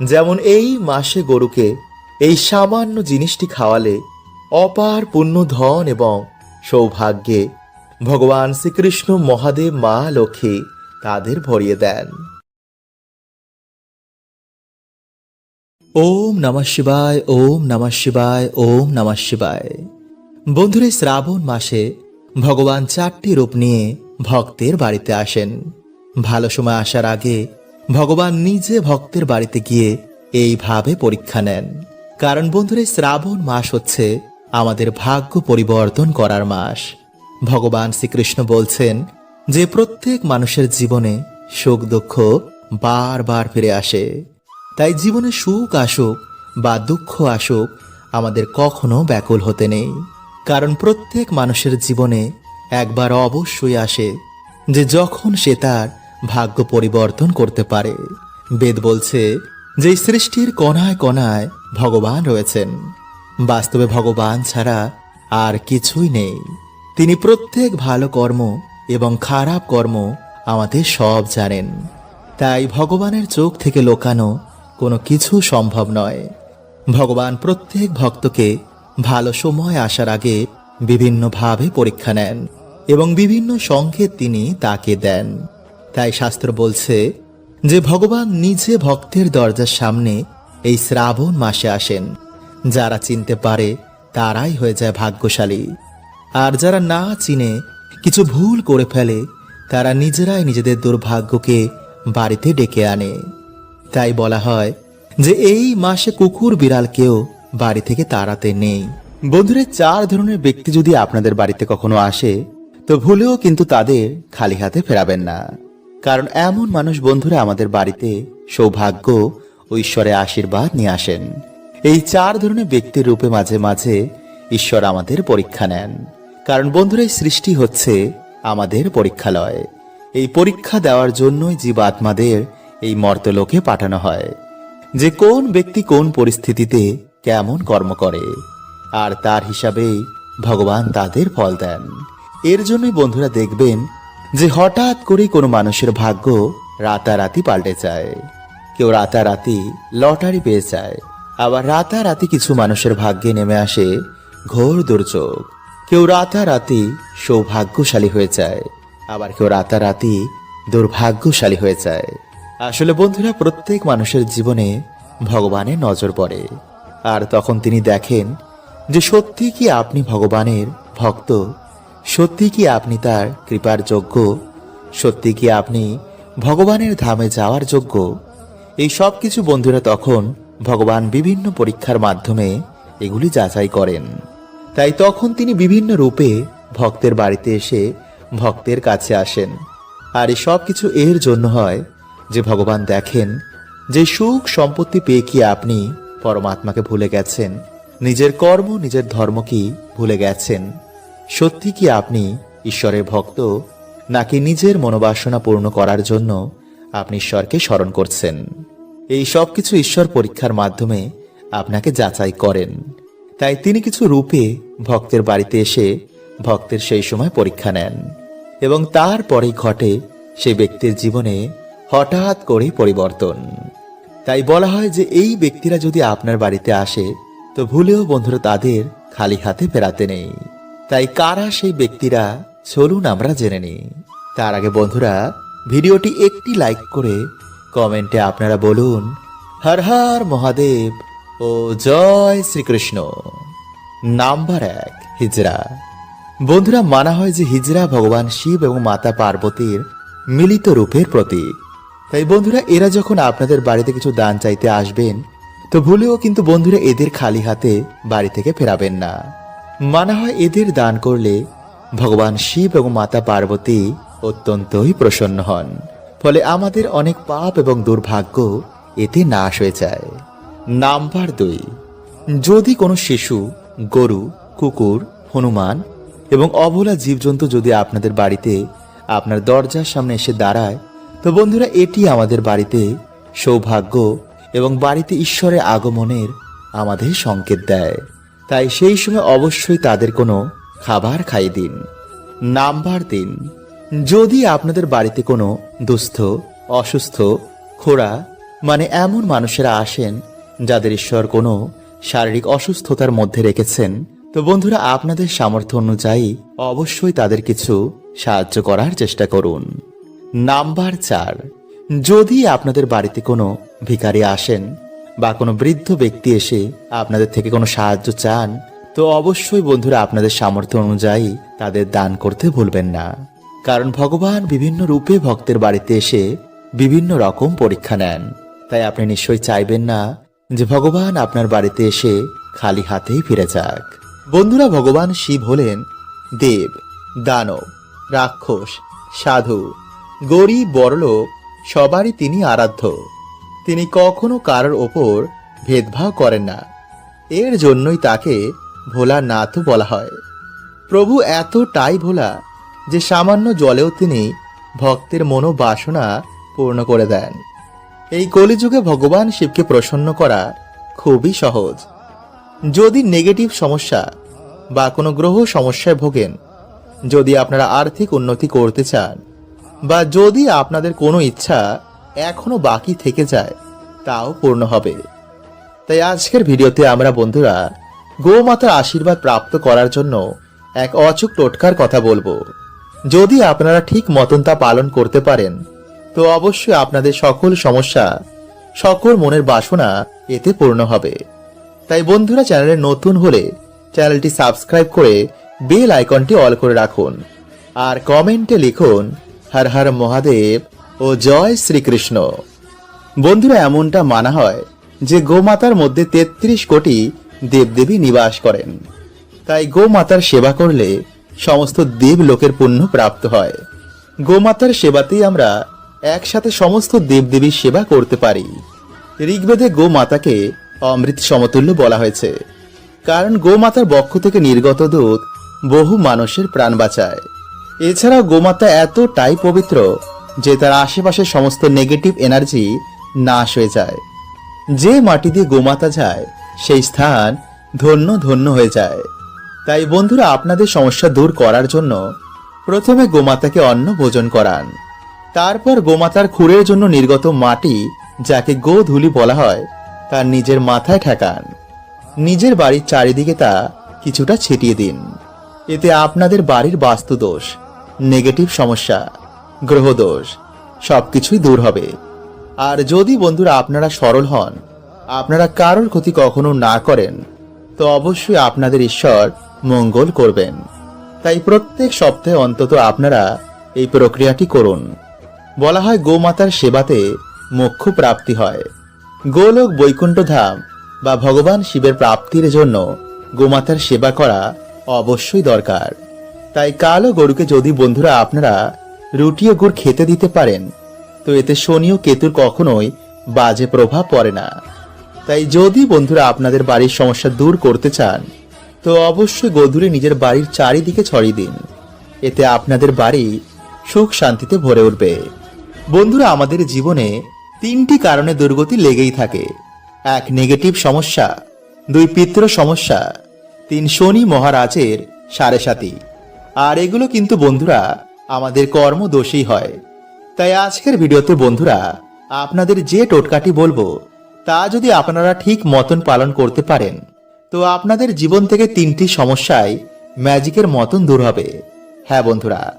যেমন এই মাসে গরুকে এই সামান্য জিনিসটি খাওয়ালে অপার পুণ্য ধন এবং সৌভাগ্যে ভগবান শ্রীকৃষ্ণ মহাদেব মা লক্ষ্মী তাদের ভরিয়ে দেন। ওম নমঃ শিবায়, ওম নমঃ শিবায়, ওম নমঃ শিবায়। বন্ধুরা শ্রাবণ মাসে ভগবান চারটি রূপ নিয়ে ভক্তের বাড়িতে আসেন। ভালো সময় আসার আগে ভগবান নিজে ভক্তের বাড়িতে গিয়ে এইভাবে পরীক্ষা নেন। কারণ বন্ধুরা শ্রাবণ মাস হচ্ছে আমাদের ভাগ্য পরিবর্তন করার মাস। ভগবান শ্রীকৃষ্ণ বলছেন যে, প্রত্যেক মানুষের জীবনে সুখ দুঃখ বারবার ফিরে আসে। তাই জীবনে সুখ আসুক বা দুঃখ আসুক, আমাদের কখনো ব্যাকুল হতে নেই। কারণ প্রত্যেক মানুষের জীবনে একবার অবশ্যই আসে যে, যখন সে তার ভাগ্য পরিবর্তন করতে পারে। বেদ বলছে যে সৃষ্টির কণায় কণায় ভগবান রয়েছেন। বাস্তবে ভগবান ছাড়া আর কিছুই নেই। তিনি প্রত্যেক ভালো কর্ম এবং খারাপ কর্ম আমাদের সব জানেন। তাই ভগবানের চোখ থেকে লোকানো কোনো কিছু সম্ভব নয়। ভগবান প্রত্যেক ভক্তকে ভালো সময় আসার আগে বিভিন্নভাবে পরীক্ষা নেন এবং বিভিন্ন সংকেত তিনি তাকে দেন। তাই শাস্ত্র বলছে যে ভগবান নিজে ভক্তের দরজার সামনে এই শ্রাবণ মাসে আসেন। যারা চিনতে পারে তারাই হয়ে যায় ভাগ্যশালী। আর যারা না চিনে কিছু ভুল করে ফেলে, তারা নিজেরাই নিজেদের দুর্ভাগ্যকে বাড়িতে ডেকে আনে। তাই বলা হয় যে এই মাসে কুকুর বিড়ালকেও বাড়ি থেকে তাড়াতে নেই। বন্ধুরা চার ধরনের ব্যক্তি যদি আপনাদের বাড়িতে কখনো আসে, তো ভুলেও কিন্তু তাদের খালি হাতে ফেরাবেন না। কারণ এমন মানুষ বন্ধুরা আমাদের বাড়িতে সৌভাগ্য ঈশ্বরের আশীর্বাদ নিয়ে আসেন। এই চার ধরনের ব্যক্তির রূপে মাঝে মাঝে ঈশ্বর আমাদের পরীক্ষা নেন। কারণ বন্ধুরা সৃষ্টি হচ্ছে আমাদের পরীক্ষালয়। এই পরীক্ষা দেওয়ার জন্যই জীব আত্মাদের এই মর্তলোকে পাঠানো হয়। যে কোন ব্যক্তি কোন পরিস্থিতিতে কেমন কর্ম করে, আর তার হিসাবেই ভগবান তাদের ফল দেন। এর জন্যই বন্ধুরা দেখবেন যে হঠাৎ করে কোনো মানুষের ভাগ্য রাতারাতি পাল্টে যায়। কেউ রাতারাতি লটারি পেয়ে যায়। আবার রাতারাতি কিছু মানুষের ভাগ্যে নেমে আসে ঘোর দুর্যোগ। কেউ রাতারাতি সৌভাগ্যশালী হয়ে যায়। আবার কেউ রাতারাতি দুর্ভাগ্যশালী হয়ে যায়। আসলে বন্ধুরা, প্রত্যেক মানুষের জীবনে ভগবানের নজর পড়ে। আর তখন তিনি দেখেন যে সত্যি কি আপনি ভগবানের ভক্ত সত্যি কি আপনি তার কৃপার যোগ্য? সত্যি কি আপনি ভগবানের ধামে যাওয়ার যোগ্য? এই সব কিছু বন্ধুরা তখন ভগবান বিভিন্ন পরীক্ষার মাধ্যমে এগুলি যাচাই করেন। তাই তখন তিনি বিভিন্ন রূপে ভক্তের বাড়িতে এসে ভক্তের কাছে আসেন। আর এই সব কিছু এর জন্য হয় যে ভগবান দেখেন যে সুখ সম্পত্তি পেয়ে কি আপনি পরমাত্মাকে ভুলে গেছেন, নিজের কর্ম, নিজের ধর্ম কি ভুলে গেছেন। সত্যি কি আপনি ঈশ্বরের ভক্ত, নাকি নিজের মনোবাসনা পূর্ণ করার জন্য আপনি ঈশ্বরকে স্মরণ করছেন? এই সব কিছু ঈশ্বর পরীক্ষার মাধ্যমে আপনাকে যাচাই করেন। তাই তিনি কিছু রূপে ভক্তের বাড়িতে এসে ভক্তের সেই সময় পরীক্ষা নেন এবং তারপরেই ঘটে সেই ব্যক্তির জীবনে হঠাৎ করেই পরিবর্তন। তাই বলা হয় যে এই ব্যক্তিরা যদি আপনার বাড়িতে আসে, তো ভুলেও বন্ধুরা তাদের খালি হাতে ফেরাতে নেই। তাই কারা সেই ব্যক্তিরা? চলুন আমরা জেনে নিই। তার আগে বন্ধুরা, ভিডিওটি একটি লাইক করে কমেন্টে আপনারা বলুন, হর হর মহাদেব ও জয় শ্রীকৃষ্ণ। নাম্বার এক হিজরা বন্ধুরা, মানা হয় যে হিজরা ভগবান শিব এবং মাতা পার্বতীর মিলিত রূপের প্রতীক। তাই বন্ধুরা, এরা যখন আপনাদের বাড়িতে কিছু দান চাইতে আসবেন, তো ভুলেও কিন্তু বন্ধুরা এদের খালি হাতে বাড়ি থেকে ফেরাবেন না। মানা হয় এদের দান করলে ভগবান শিব এবং মাতা পার্বতী অত্যন্তই প্রসন্ন হন। ফলে আমাদের অনেক পাপ এবং দুর্ভাগ্য এতে নাশ হয়ে যায়। নাম্বার দুই, যদি কোনো শিশু, গরু, কুকুর, হনুমান এবং অবলা জীবজন্তু যদি আপনাদের বাড়িতে আপনার দরজার সামনে এসে দাঁড়ায়, তো বন্ধুরা এটি আমাদের বাড়িতে সৌভাগ্য এবং বাড়িতে ঈশ্বরের আগমনের আমাদের সংকেত দেয়। তাই সেই সময় অবশ্যই তাদের কোনো খাবার খাই দিন, নাম্বার তিন যদি আপনাদের বাড়িতে কোনো দুস্থ, অসুস্থ, খোড়া মানে এমন মানুষেরা আসেন, যাদের ঈশ্বর কোনো শারীরিক অসুস্থতার মধ্যে রেখেছেন, তো বন্ধুরা আপনাদের সামর্থ্য অনুযায়ী অবশ্যই তাদের কিছু সাহায্য করার চেষ্টা করুন। নাম্বার চার, যদি আপনাদের বাড়িতে কোনো ভিখারি আসেন বা কোনো বৃদ্ধ ব্যক্তি এসে আপনাদের থেকে কোনো সাহায্য চান, তো অবশ্যই বন্ধুরা আপনাদের সামর্থ্য অনুযায়ী তাদের দান করতে ভুলবেন না। কারণ ভগবান বিভিন্ন রূপে ভক্তের বাড়িতে এসে বিভিন্ন রকম পরীক্ষা নেন। তাই আপনি নিশ্চয়ই চাইবেন না যে ভগবান আপনার বাড়িতে এসে খালি হাতেই ফিরে যাক। বন্ধুরা, ভগবান শিব হলেন দেব, দানব, রাক্ষস, সাধু, গরিব, বড়লোক, সবারই তিনি আরাধ্য। তিনি কখনো কারোর ওপর ভেদভাব করেন না। এর জন্যই তাকে ভোলানাথও বলা হয়। প্রভু এতটাই ভোলা যে সামান্য জলেও তিনি ভক্তের মনোবাসনা পূর্ণ করে দেন। এই কলিযুগে ভগবান শিবকে প্রসন্ন করা খুবই সহজ। যদি নেগেটিভ সমস্যা বা কোনো গ্রহ সমস্যায় ভোগেন, যদি আপনারা আর্থিক উন্নতি করতে চান বা যদি আপনাদের কোনো ইচ্ছা এখনও বাকি থেকে যায়, তাও পূর্ণ হবে। তাই আজকের ভিডিওতে আমরা বন্ধুরা গোমাতার আশীর্বাদ প্রাপ্ত করার জন্য এক অচুক টোটকার কথা বলব। যদি আপনারা ঠিক মতন তা পালন করতে পারেন, তো অবশ্যই আপনাদের সকল সমস্যা, সকল মনের বাসনা এতে পূর্ণ হবে। তাই বন্ধুরা চ্যানেলে নতুন হলে চ্যানেলটি সাবস্ক্রাইব করে বেল আইকনটি অল করে রাখুন। আর কমেন্টে লিখুন, হর হর মহাদেব। ও জয় শ্রীকৃষ্ণ। বন্ধুরা, এমনটা মানা হয় যে গোমাতার মধ্যে তেত্রিশ কোটি দেবদেবী নিবাস করেন। তাই গোমাতার সেবা করলে সমস্ত দেব লোকের পুণ্য প্রাপ্ত হয়। গোমাতার সেবাতেই আমরা একসাথে সমস্ত দেবদেবীর সেবা করতে পারি। ঋগ্বেদে গোমাতাকে অমৃত সমতুল্য বলা হয়েছে। কারণ গোমাতার বক্ষ থেকে নির্গত দুধ বহু মানুষের প্রাণ বাঁচায়। এছাড়াও গোমাতা এতটাই পবিত্র যে তার আশেপাশের সমস্ত নেগেটিভ এনার্জি নাশ হয়ে যায়। যে মাটি দিয়ে গোমাতা যায়, সেই স্থান ধন্য ধন্য হয়ে যায়। তাই বন্ধুরা, আপনাদের সমস্যা দূর করার জন্য প্রথমে গোমাতাকে অন্ন ভোজন করান। তারপর গোমাতার খুরের জন্য নির্গত মাটি, যাকে গোধূলি বলা হয় তার নিজের মাথায় ঠেকান। নিজের বাড়ির চারিদিকে তা কিছুটা ছিটিয়ে দিন। এতে আপনাদের বাড়ির বাস্তুদোষ নেগেটিভ সমস্যা গ্রহদোষ, সবকিছুই দূর হবে। আর যদি বন্ধুরা আপনারা সরল হন, আপনারা কারোর ক্ষতি কখনো না করেন, তো অবশ্যই আপনাদের ঈশ্বর মঙ্গল করবেন। তাই প্রত্যেক সপ্তাহে অন্তত আপনারা এই প্রক্রিয়াটি করুন। বলা হয় গোমাতার সেবাতে মোক্ষ প্রাপ্তি হয়। গোলোক বৈকুণ্ঠ ধাম বা ভগবান শিবের প্রাপ্তির জন্য গোমাতার সেবা করা অবশ্যই দরকার। তাই কালো গরুকে যদি বন্ধুরা আপনারা রুটি ও গুড় খেতে দিতে পারেন, তো এতে শনি ও কেতুর কখনোই বাজে প্রভাব পড়ে না। তাই যদি বন্ধুরা আপনাদের বাড়ির সমস্যা দূর করতে চান, তো অবশ্যই গধুরে নিজের বাড়ির চারিদিকে ছড়িয়ে দিন। এতে আপনাদের বাড়ি সুখ শান্তিতে ভরে উঠবে। বন্ধুরা, আমাদের জীবনে তিনটি কারণে দুর্গতি লেগেই থাকে। এক নেগেটিভ সমস্যা। দুই পিতৃ সমস্যা। তিন, শনি মহারাজের সাড়ে সাতি। আর এগুলো কিন্তু বন্ধুরা আমাদের কর্ম দোষেই হয়। তাই আজকের ভিডিওতে বন্ধুরা, আপনাদের যে টোটকাটি বলব, তা যদি আপনারা ঠিক মতন পালন করতে পারেন, তো আপনাদের জীবন থেকে তিনটি সমস্যায় ম্যাজিকের মতন দূর হবে। হ্যাঁ বন্ধুরা,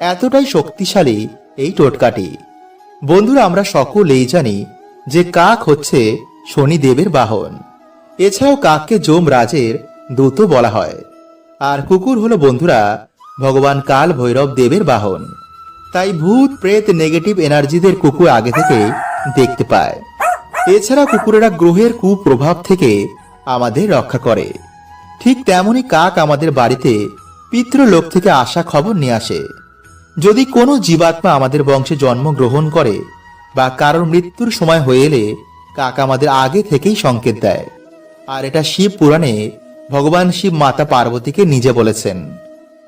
এতটাই শক্তিশালী এই টোটকাটি। বন্ধুরা, আমরা সকলেই জানি যে কাক হচ্ছে শনিদেবের বাহন। এছাড়াও কাককে যোম রাজের দূত বলা হয়। আর কুকুর হলো বন্ধুরা ভগবান কাল ভৈরব দেবের বাহন। তাই ভূত, প্রেত, নেগেটিভ এনার্জিদের কুকুর আগে থেকে দেখতে পায়। এছাড়া কুকুরেরা গ্রহের কুপ্রভাব থেকে আমাদের রক্ষা করে। ঠিক তেমনই কাক আমাদের বাড়িতে পিতৃলোক থেকে আসা খবর নিয়ে আসে। যদি কোনো জীবাত্মা আমাদের বংশে জন্মগ্রহণ করে বা কারোর মৃত্যুর সময় হয়ে এলে কাক আমাদের আগে থেকেই সংকেত দেয়। আর এটা শিব পুরাণে ভগবান শিব মাতা পার্বতীকে নিজে বলেছেন।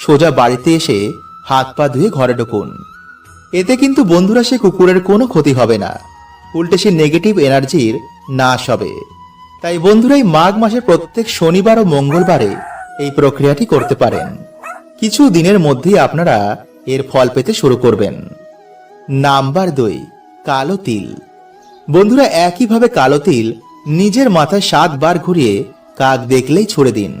সোজা বাড়িতে এসে হাত পা ধুয়ে ঘরে ঢুকুন। এতে কিন্তু বন্ধুরা সে কুকুরের কোনো ক্ষতি হবে না। উল্টে সে নেগেটিভ এনার্জির নাশ হবে। তাই বন্ধুরাই মাঘ মাসের প্রত্যেক শনিবার ও মঙ্গলবারে এই প্রক্রিয়াটি করতে পারেন। কিছু দিনের মধ্যেই আপনারা এর ফল পেতে শুরু করবেন। নাম্বার দুই, কালো তিল। বন্ধুরা একইভাবে কালো তিল নিজের মাথায় সাতবার ঘুরিয়ে কাক দেখলেই ছুড়ে দিন।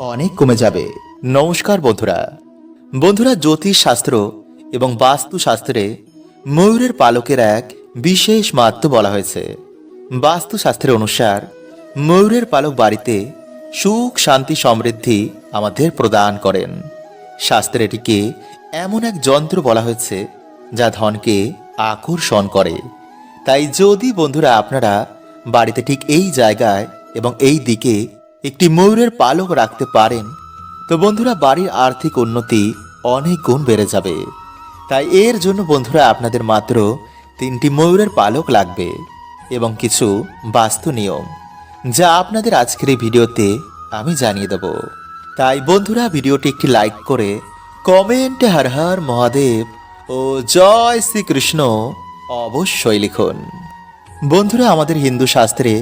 অনেক কমে যাবে। নমস্কার বন্ধুরা। বন্ধুরা জ্যোতিষ শাস্ত্র এবং বাস্তু শাস্ত্রে ময়ূরের পালকের এক বিশেষ মাহাত্ম বলা হয়েছে। বাস্তু শাস্ত্রের অনুসার ময়ূরের পালক বাড়িতে সুখ, শান্তি, সমৃদ্ধি আমাদের প্রদান করেন। শাস্ত্রে এটিকে এমন এক যন্ত্র বলা হয়েছে যা ধনকে আকর্ষণ করে। তাই যদি বন্ধুরা আপনারা বাড়িতে ঠিক এই জায়গায় এবং এই দিকে একটি ময়ূরের পালক রাখতে পারেন, তো বন্ধুরা বাড়ির আর্থিক উন্নতি অনেক গুণ বেড়ে যাবে। তাই এর জন্য বন্ধুরা আপনাদের মাত্র তিনটি ময়ূরের পালক লাগবে এবং কিছু বাস্তু নিয়ম, যা আপনাদের আজকের এই ভিডিওতে আমি জানিয়ে দেব। তাই বন্ধুরা ভিডিওটি একটি লাইক করে কমেন্টে হর হর মহাদেব ও জয় শ্রীকৃষ্ণ অবশ্যই লিখুন। বন্ধুরা আমাদের হিন্দু শাস্ত্রে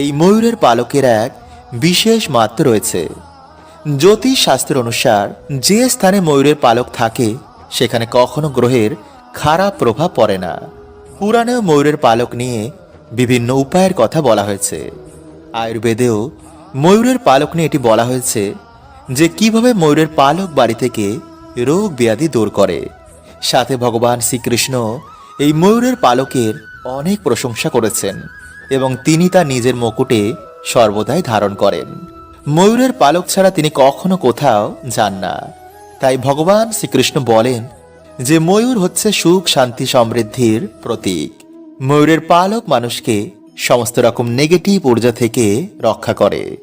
এই ময়ূরের পালকের এক বিশেষ মাত্র রয়েছে। জ্যোতিষ শাস্ত্রের অনুসার যে স্থানে ময়ূরের পালক থাকে, সেখানে কখনো গ্রহের খারাপ প্রভাব পড়ে না। পুরাণেও ময়ূরের পালক নিয়ে বিভিন্ন উপায়ের কথা বলা হয়েছে। আয়ুর্বেদেও ময়ূরের পালক নিয়ে এটি বলা হয়েছে যে, কীভাবে ময়ূরের পালক বাড়ি থেকে রোগ ব্যাধি দূর করে। সাথে ভগবান শ্রীকৃষ্ণ এই ময়ূরের পালকের অনেক প্রশংসা করেছেন এবং তিনি তা নিজের মুকুটে সর্বদাই ধারণ করেন। ময়ূরের পালক ছাড়া তিনি কখনো কোথাও যান না। তাই ভগবান শ্রীকৃষ্ণ বলেন যে, ময়ূর হচ্ছে সুখ, শান্তি, সমৃদ্ধির প্রতীক। ময়ূরের পালক মানুষকে সমস্ত রকম নেগেটিভ ঊর্জা থেকে রক্ষা করে।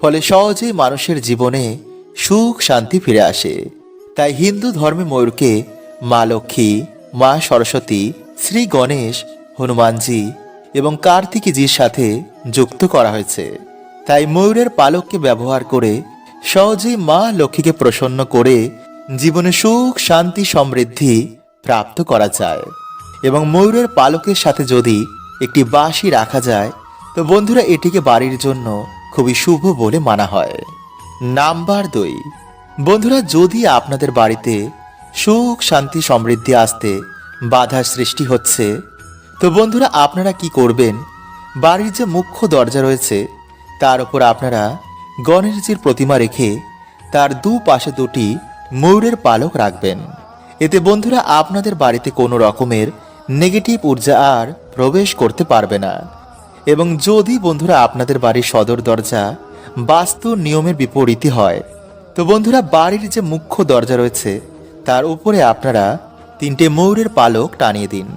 ফলে সহজেই মানুষের জীবনে সুখ, শান্তি ফিরে আসে। তাই হিন্দু ধর্মে ময়ূরকে মা লক্ষ্মী, মা সরস্বতী, শ্রী গণেশ, হনুমানজি এবং কার্তিকীজির সাথে যুক্ত করা হয়েছে। তাই ময়ূরের পালককে ব্যবহার করে সহজেই মা লক্ষ্মীকে প্রসন্ন করে জীবনে সুখ, শান্তি, সমৃদ্ধি প্রাপ্ত করা যায়। এবং ময়ূরের পালকের সাথে যদি একটি বাঁশি রাখা যায়, তো বন্ধুরা এটিকে বাড়ির জন্য খুবই শুভ বলে মানা হয়। নাম্বার দুই। বন্ধুরা, যদি আপনাদের বাড়িতে সুখ, শান্তি, সমৃদ্ধি আসতে বাধা সৃষ্টি হচ্ছে তো বন্ধুরা, আপনারা কি করবেন? বাড়ির যে মুখ্য দরজা রয়েছে, তার উপর আপনারা গণেশজির প্রতিমা রেখে তার দু পাশে দুটি ময়ূরের পালক রাখবেন। এতে বন্ধুরা, আপনাদের বাড়িতে কোনো রকমের নেগেটিভ ঊর্জা আর প্রবেশ করতে পারবে না। এবং যদি বন্ধুরা, আপনাদের বাড়ির সদর দরজা বাস্তু নিয়মের বিপরীতে হয়, তো বন্ধুরা, বাড়ির যে মুখ্য দরজা রয়েছে, তার উপরে আপনারা তিনটে ময়ূরের পালক টানিয়ে দিন।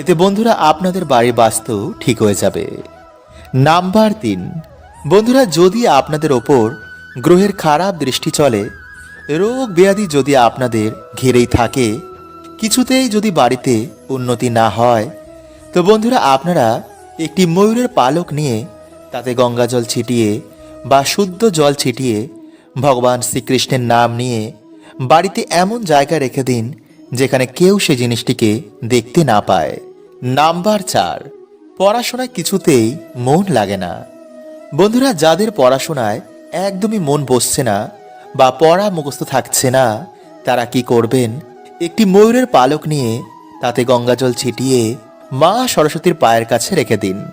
এতে বন্ধুরা আপনাদের বাড়ি বাস্তু ঠিক হয়ে যাবে। নাম্বার তিন, বন্ধুরা যদি আপনাদের ওপর গ্রহের খারাপ দৃষ্টি চলে, রোগ ব্যাধি যদি আপনাদের ঘিরেই থাকে, কিছুতেই যদি বাড়িতে উন্নতি না হয়, তো বন্ধুরা আপনারা একটি ময়ূরের পালক নিয়ে তাতে গঙ্গা জল ছিটিয়ে বা শুদ্ধ জল ছিটিয়ে ভগবান শ্রীকৃষ্ণের নাম নিয়ে বাড়িতে এমন জায়গা রেখে দিন যেখানে কেউ সে জিনিসটিকে দেখতে না পায়। নাম্বার চার, পড়াশোনায় কিছুতেই মন লাগে না। বন্ধুরা, যাদের পড়াশোনায় একদমই মন বসছে না বা পড়া মুখস্থ থাকছে না, তারা কি করবেন? একটি ময়ূরের পালক নিয়ে তাতে গঙ্গাজল ছিটিয়ে মা সরস্বতীর পায়ের কাছে রেখে দিন।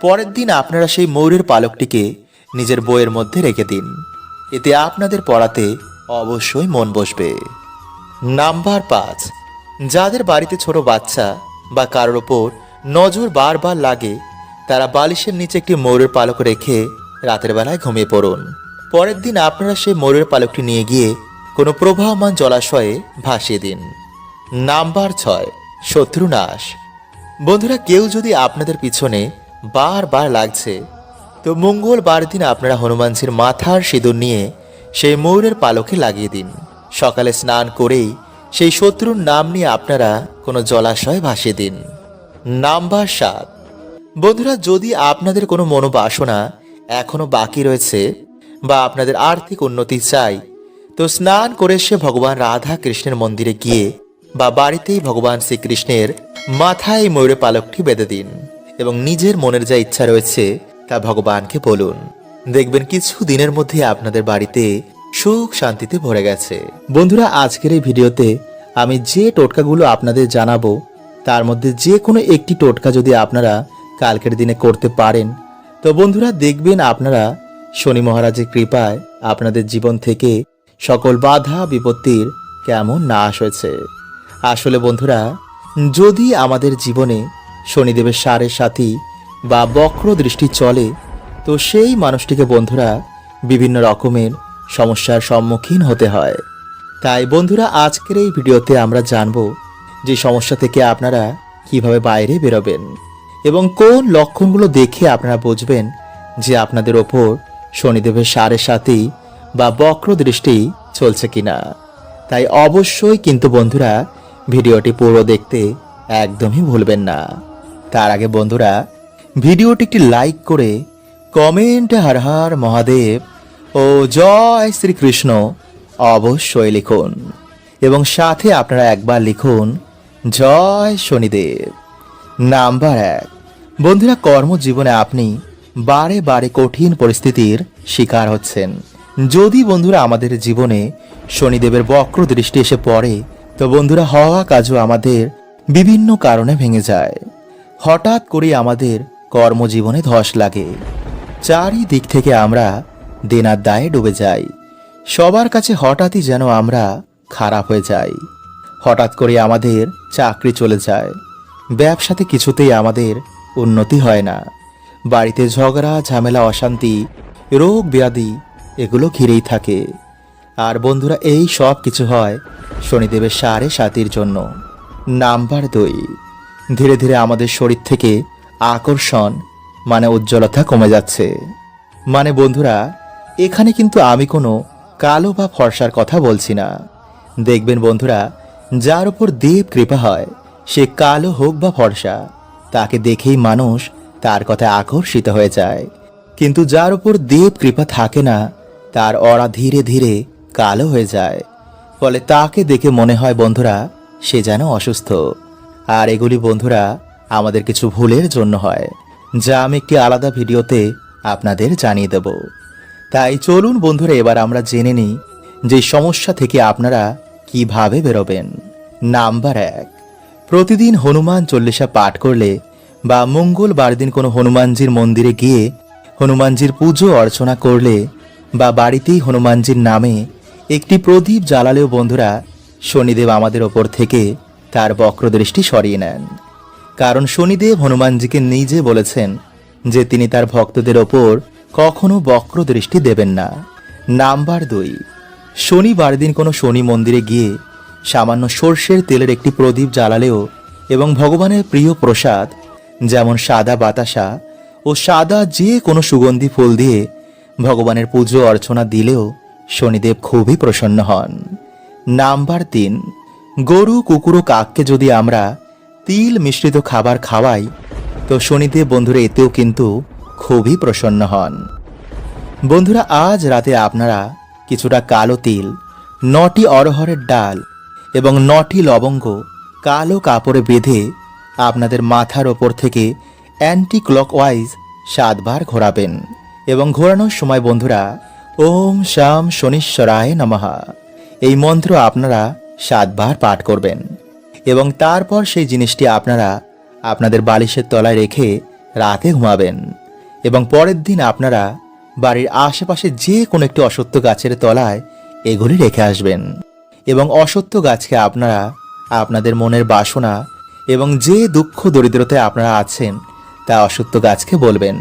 পরের দিন আপনারা সেই ময়ূরের পালকটিকে নিজের বইয়ের মধ্যে রেখে দিন। এতে আপনাদের পড়াতে অবশ্যই মন বসবে। নাম্বার পাঁচ, যাদের বাড়িতে ছোট বাচ্চা বা কারোর ওপর নজর বারবার লাগে, তারা বালিশের নিচে একটি ময়ূরের পালক রেখে রাতের বেলায় ঘুমিয়ে পড়ুন। পরের দিন আপনারা সেই ময়ূরের পালকটি নিয়ে গিয়ে কোনো প্রবাহমান জলাশয়ে ভাসিয়ে দিন। নাম্বার ছয় শত্রুনাশ বন্ধুরা, কেউ যদি আপনাদের পিছনে বারবার লাগছে, তো মঙ্গলবার দিন আপনারা হনুমানজির মাথার সিঁদুর নিয়ে সেই ময়ূরের পালকে লাগিয়ে দিন। সকালে স্নান করেই সেই শত্রুর নাম নিয়ে আপনারা কোনো জলাশয়ে ভাসিয়ে দিন। নাম্বার সাত। বন্ধুরা, যদি আপনাদের কোনো মনোবাসনা এখনও বাকি রয়েছে বা আপনাদের আর্থিক উন্নতি চাই, তো স্নান করে সে ভগবান রাধা কৃষ্ণের মন্দিরে গিয়ে বা বাড়িতেই ভগবান শ্রীকৃষ্ণের মাথায় ময়ূরে পালকটি বেঁধে দিন এবং নিজের মনের যা ইচ্ছা রয়েছে তা ভগবানকে বলুন। দেখবেন কিছু দিনের মধ্যে আপনাদের বাড়িতে সুখ শান্তিতে ভরে গেছে। বন্ধুরা, আজকের এই ভিডিওতে আমি যে টোটকাগুলো আপনাদের জানাব, তার মধ্যে যে কোনো একটি টোটকা যদি আপনারা কালকের দিনে করতে পারেন, তো বন্ধুরা দেখবেন আপনারা শনি মহারাজের কৃপায় আপনাদের জীবন থেকে সকল বাধা, বিপত্তির কেমন নাশ হয়েছে। আসলে বন্ধুরা, যদি আমাদের জীবনে শনিদেবের সারের সাথী বা বক্র দৃষ্টি চলে, তো সেই মানুষটিকে বন্ধুরা বিভিন্ন রকমের সমস্যার সম্মুখীন হতে হয়। তাই বন্ধুরা, আজকের এই ভিডিওতে আমরা জানব যে সমস্যা থেকে আপনারা কীভাবে বাইরে বেরোবেন এবং কোন লক্ষণগুলো দেখে আপনারা বুঝবেন যে আপনাদের ওপর শনিদেবের সারের সাথেই বা বক্র দৃষ্টি চলছে কিনা। তাই অবশ্যই কিন্তু বন্ধুরা, ভিডিওটি পুরো দেখতে একদমই ভুলবেন না। তার আগে বন্ধুরা, ভিডিওটি একটি লাইক করে কমেন্টে হর হর মহাদেব ও জয় শ্রীকৃষ্ণ। অবশ্যই লিখুন। এবং সাথে আপনারা একবার লিখুন, জয় শনিদেব। নাম্বার এক। বন্ধুরা, কর্মজীবনে আপনি বারে বারে কঠিন পরিস্থিতির শিকার হচ্ছেন। যদি বন্ধুরা আমাদের জীবনে শনিদেবের বক্র দৃষ্টি এসে পড়ে, তো বন্ধুরা, হওয়া কাজও আমাদের বিভিন্ন কারণে ভেঙে যায়। হঠাৎ করে আমাদের কর্মজীবনে ধস লাগে। চারিদিক থেকে আমরা দেনার দায়ে ডুবে যাই। সবার কাছে হঠাৎই যেন আমরা খারাপ হয়ে যাই। হঠাৎ করে আমাদের চাকরি চলে যায়। ব্যবসাতে কিছুতেই আমাদের উন্নতি হয় না। বাড়িতে ঝগড়া, ঝামেলা, অশান্তি, রোগ, ব্যাধি, এগুলো ঘিরেই থাকে। আর বন্ধুরা, এই সব কিছু হয় শনিদেবের সাড়ে সাতির জন্য। নাম্বার দুই, ধীরে ধীরে আমাদের শরীর থেকে আকর্ষণ মানে উজ্জ্বলতা কমে যাচ্ছে। মানে বন্ধুরা এখানে কিন্তু আমি কোনো কালো বা ফর্সার কথা বলছি না। দেখবেন বন্ধুরা, যার উপর দেব কৃপা হয়, সে কালো হোক বা ফর্সা, তাকে দেখেই মানুষ তার কথায় আকর্ষিত হয়ে যায়। কিন্তু যার উপর দেব কৃপা থাকে না, তার অরা ধীরে ধীরে কালো হয়ে যায়। ফলে তাকে দেখে মনে হয় বন্ধুরা, সে যেন অসুস্থ। আর এগুলি বন্ধুরা, আমাদের কিছু ভুলের জন্য হয়, যা আমি একটি আলাদা ভিডিওতে আপনাদের জানিয়ে দেব। তাই চলুন বন্ধুরা, এবার আমরা জেনে নিই যে সমস্যা থেকে আপনারা কীভাবে বেরোবেন। নাম্বার এক, প্রতিদিন হনুমান চল্লিশা পাঠ করলে বা মঙ্গলবার দিন কোনো হনুমানজির মন্দিরে গিয়ে হনুমানজির পুজো অর্চনা করলে বা বাড়িতেই হনুমানজির নামে একটি প্রদীপ জ্বালালেও বন্ধুরা, শনিদেব আমাদের ওপর থেকে তার বক্রদৃষ্টি সরিয়ে নেন। কারণ শনিদেব হনুমানজিকে নিজে বলেছেন যে তিনি তার ভক্তদের ওপর কখনো বক্র দৃষ্টি দেবেন না। নাম্বার দুই, শনিবার দিন কোনো শনি মন্দিরে গিয়ে সামান্য সর্ষের তেলের একটি প্রদীপ জ্বালালেও এবং ভগবানের প্রিয় প্রসাদ, যেমন সাদা বাতাসা ও সাদা যে কোনো সুগন্ধি ফুল দিয়ে ভগবানের পুজো অর্চনা দিলেও শনিদেব খুবই প্রসন্ন হন। নাম্বার তিন, গরু, কুকুর ও কাককে যদি আমরা তিল মিশ্রিত খাবার খাওয়াই, তো শনিদেব বন্ধুরা, এতেও কিন্তু খুবই প্রসন্ন হন। বন্ধুরা, আজ রাতে আপনারা কিছুটা কালো তিল, নটি অরহরের ডাল এবং নটি লবঙ্গ কালো কাপড়ে বেঁধে আপনাদের মাথার ওপর থেকে অ্যান্টি ক্লকওয়াইজ সাতবার ঘোরাবেন এবং ঘোরানোর সময় বন্ধুরা, ওম শাম শনিশ্বরায় নমহা এই মন্ত্র আপনারা সাতবার পাঠ করবেন এবং তারপর সেই জিনিসটি আপনারা আপনাদের বালিশের তলায় রেখে রাতে ঘুমাবেন। এবং পরের দিন আপনারা বাড়ির আশেপাশে যে কোনো একটি অসত্য গাছের তলায় এগুলি রেখে আসবেন। এবং অসত্য গাছকে আপনারা আপনাদের মনের বাসনা এবং যে দুঃখ দরিদ্রতায় আপনারা আছেন, তা অসত্য গাছকে বলবেন।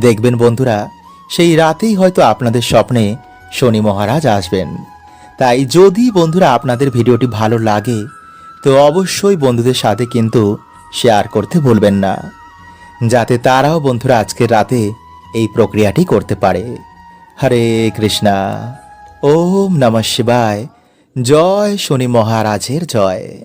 দেখবেন বন্ধুরা, সেই রাতেই হয়তো আপনাদের স্বপ্নে শনি মহারাজ আসবেন। তাই যদি বন্ধুরা আপনাদের ভিডিওটি ভালো লাগে, তো অবশ্যই বন্ধুদের সাথে কিন্তু শেয়ার করতে ভুলবেন না। যাতে তারাও বন্ধুরা আজকের রাতে এই প্রক্রিয়াটি করতে পারে। হরে কৃষ্ণা, ওম নমঃ শিবায়। জয় শনি মহারাজের জয়।